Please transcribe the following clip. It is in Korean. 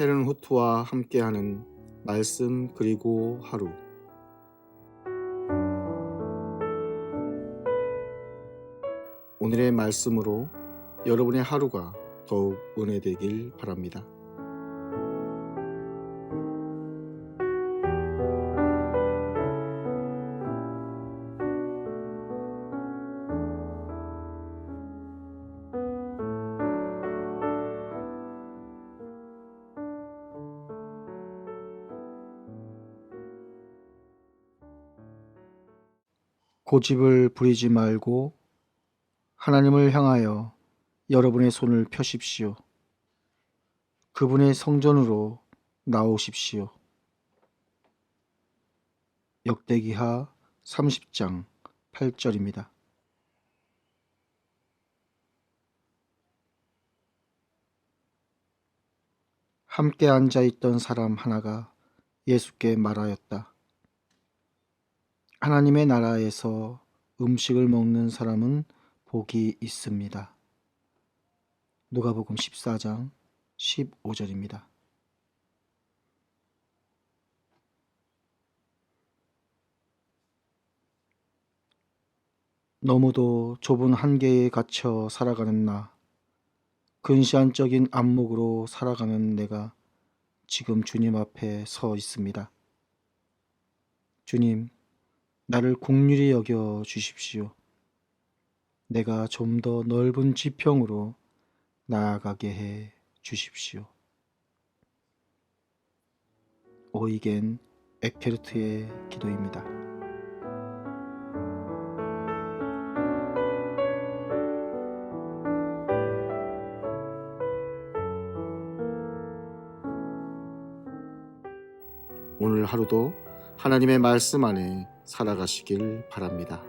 헤른 후트와 함께하는 말씀 그리고 하루 오늘의 말씀으로 여러분의 하루가 더욱 은혜되길 바랍니다. 고집을 부리지 말고 하나님을 향하여 여러분의 손을 펴십시오. 그분의 성전으로 나오십시오. 역대기하 30장 8절입니다. 함께 앉아 있던 사람 하나가 예수께 말하였다. 하나님의 나라에서 음식을 먹는 사람은 복이 있습니다. 누가복음 14장 15절입니다. 너무도 좁은 한계에 갇혀 살아가는 나, 근시안적인 안목으로 살아가는 내가 지금 주님 앞에 서 있습니다. 주님, 나를 국률이 여겨 주십시오. 내가 좀 더 넓은 지평으로 나아가게 해 주십시오. 오이겐 에케르트의 기도입니다. 오늘 하루도 하나님의 말씀 안에 살아가시길 바랍니다.